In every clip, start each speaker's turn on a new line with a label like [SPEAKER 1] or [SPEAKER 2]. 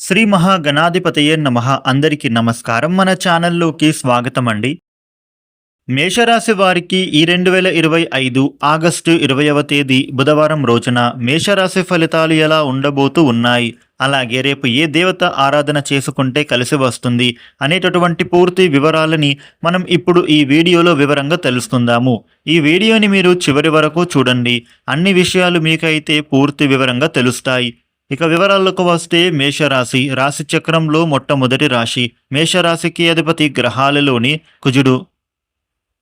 [SPEAKER 1] శ్రీ మహాగణాధిపతయే నమ. అందరికీ నమస్కారం. మన ఛానల్లోకి స్వాగతం అండి మేషరాశి వారికి ఈ రెండు వేల ఇరవై ఐదు ఆగస్టు ఇరవైవ తేదీ బుధవారం రోజున మేషరాశి ఫలితాలు ఎలా ఉండబోతూ ఉన్నాయి? అలాగే రేపు ఏ దేవత ఆరాధన చేసుకుంటే కలిసి వస్తుంది అనేటటువంటి పూర్తి వివరాలని మనం ఇప్పుడు ఈ వీడియోలో వివరంగా తెలుసుకుందాము. ఈ వీడియోని మీరు చివరి వరకు చూడండి. అన్ని విషయాలు మీకైతే పూర్తి వివరంగా తెలుస్తాయి. ఇక వివరాలకు వస్తే మేషరాశి రాశి చక్రంలో మొట్టమొదటి రాశి. మేషరాశికి అధిపతి గ్రహాలలోని కుజుడు.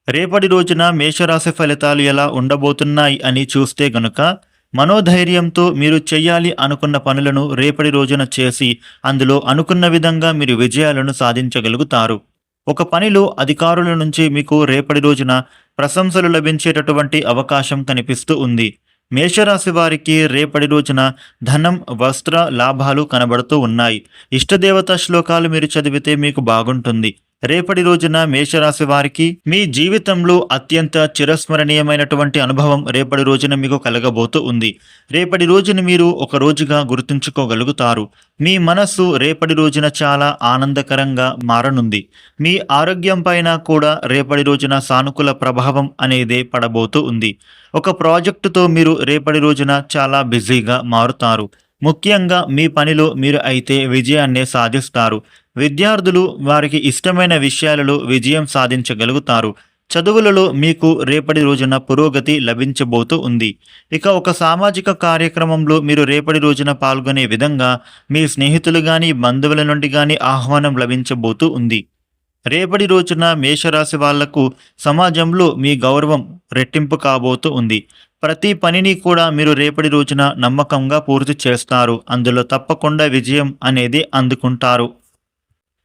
[SPEAKER 1] రేపటి రోజున మేషరాశి ఫలితాలు ఎలా ఉండబోతున్నాయి అని చూస్తే గనుక మనోధైర్యంతో మీరు చేయాలి అనుకున్న పనులను రేపటి రోజున చేసి అందులో అనుకున్న విధంగా మీరు విజయాలను సాధించగలుగుతారు. ఒక పనిలో అధికారుల నుంచి మీకు రేపటి రోజున ప్రశంసలు లభించేటటువంటి అవకాశం కనిపిస్తూ ఉంది. మేషరాశి వారికి రేపటి రోజున ధనం వస్త్ర లాభాలు కనబడుతూ ఉన్నాయి. ఇష్టదేవత శ్లోకాలు మీరు చదివితే మీకు బాగుంటుంది. రేపటి రోజున మేషరాశి వారికి మీ జీవితంలో అత్యంత చిరస్మరణీయమైనటువంటి అనుభవం రేపటి రోజున మీకు కలగబోతూ ఉంది. రేపటి రోజున మీరు ఒక రోజుగా గుర్తుంచుకోగలుగుతారు. మీ మనస్సు రేపటి రోజున చాలా ఆనందకరంగా మారనుంది. మీ ఆరోగ్యం పైన కూడా రేపటి రోజున సానుకూల ప్రభావం అనేదే పడబోతూ ఉంది. ఒక ప్రాజెక్టుతో మీరు రేపటి రోజున చాలా బిజీగా మారుతారు. ముఖ్యంగా మీ పనిలో మీరు అయితే విజయాన్నే సాధిస్తారు. విద్యార్థులు వారికి ఇష్టమైన విషయాలలో విజయం సాధించగలుగుతారు. చదువులలో మీకు రేపటి రోజున పురోగతి లభించబోతూ ఉంది. ఇక ఒక సామాజిక కార్యక్రమంలో మీరు రేపటి రోజున పాల్గొనే విధంగా మీ స్నేహితులు కానీ బంధువుల నుండి కానీ ఆహ్వానం లభించబోతూ ఉంది. రేపటి రోజున మేషరాశి వాళ్ళకు సమాజంలో మీ గౌరవం రెట్టింపు కాబోతూ ఉంది. ప్రతి పనిని కూడా మీరు రేపటి రోజున నమ్మకంగా పూర్తి చేస్తారు. అందులో తప్పకుండా విజయం అనేది అందుకుంటారు.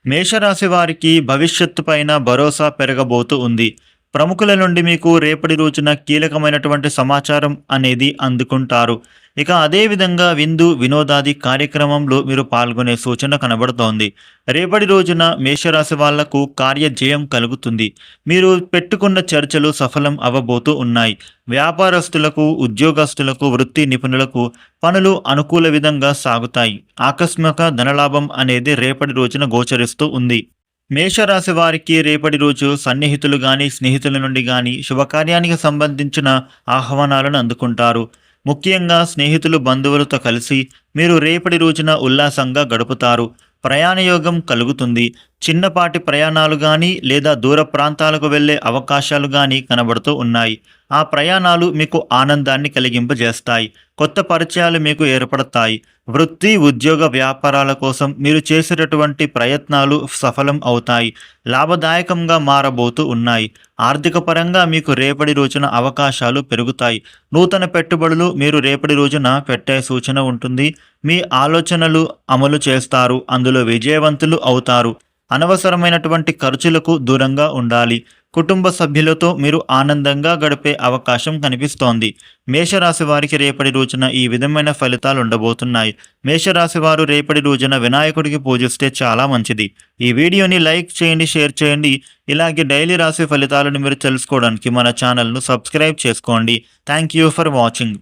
[SPEAKER 1] మేషరాశి వారికి భవిష్యత్తు పైన భరోసా పెరగబోతూ ఉంది. ప్రముఖుల నుండి మీకు రేపటి రోజున కీలకమైనటువంటి సమాచారం అనేది అందుకుంటారు. ఇక అదేవిధంగా విందు వినోదాది కార్యక్రమంలో మీరు పాల్గొనే సూచన కనబడుతోంది. రేపటి రోజున మేషరాశి వాళ్ళకు కార్యజయం కలుగుతుంది. మీరు పెట్టుకున్న చర్చలు సఫలం అవ్వబోతూ ఉన్నాయి. వ్యాపారస్తులకు ఉద్యోగస్తులకు వృత్తి నిపుణులకు పనులు అనుకూల విధంగా సాగుతాయి. ఆకస్మిక ధనలాభం అనేది రేపటి రోజున గోచరిస్తూ ఉంది. మేషరాశి వారికి రేపటి రోజు సన్నిహితులు కానీ స్నేహితుల నుండి కానీ శుభకార్యానికి సంబంధించిన ఆహ్వానాలను అందుకుంటారు. ముఖ్యంగా స్నేహితులు బంధువులతో కలిసి మీరు రేపటి రోజున ఉల్లాసంగా గడుపుతారు. ప్రయాణయోగం కలుగుతుంది. చిన్నపాటి ప్రయాణాలు కానీ లేదా దూర ప్రాంతాలకు వెళ్ళే అవకాశాలు కానీ కనబడుతూ ఉన్నాయి. ఆ ప్రయాణాలు మీకు ఆనందాన్ని కలిగింపజేస్తాయి. కొత్త పరిచయాలు మీకు ఏర్పడతాయి. వృత్తి ఉద్యోగ వ్యాపారాల కోసం మీరు చేసేటటువంటి ప్రయత్నాలు సఫలం అవుతాయి లాభదాయకంగా మారబోతూ ఉన్నాయి. ఆర్థిక పరంగా మీకు రేపటి రోజున అవకాశాలు పెరుగుతాయి. నూతన పెట్టుబడులు మీరు రేపటి రోజున పెట్టే సూచన ఉంటుంది. మీ ఆలోచనలు అమలు చేస్తారు. అందులో విజయవంతులు అవుతారు. అనవసరమైనటువంటి ఖర్చులకు దూరంగా ఉండాలి. కుటుంబ సభ్యులతో మీరు ఆనందంగా గడిపే అవకాశం కనిపిస్తోంది. మేషరాశి వారికి రేపటి రోజున ఈ విధమైన ఫలితాలు ఉండబోతున్నాయి. మేషరాశి వారు రేపటి రోజున వినాయకుడికి పూజిస్తే చాలా మంచిది. ఈ వీడియోని లైక్ చేయండి షేర్ చేయండి. ఇలాగే డైలీ రాశి ఫలితాలను మీరు తెలుసుకోవడానికి మన ఛానల్ను సబ్స్క్రైబ్ చేసుకోండి. Thank you for watching.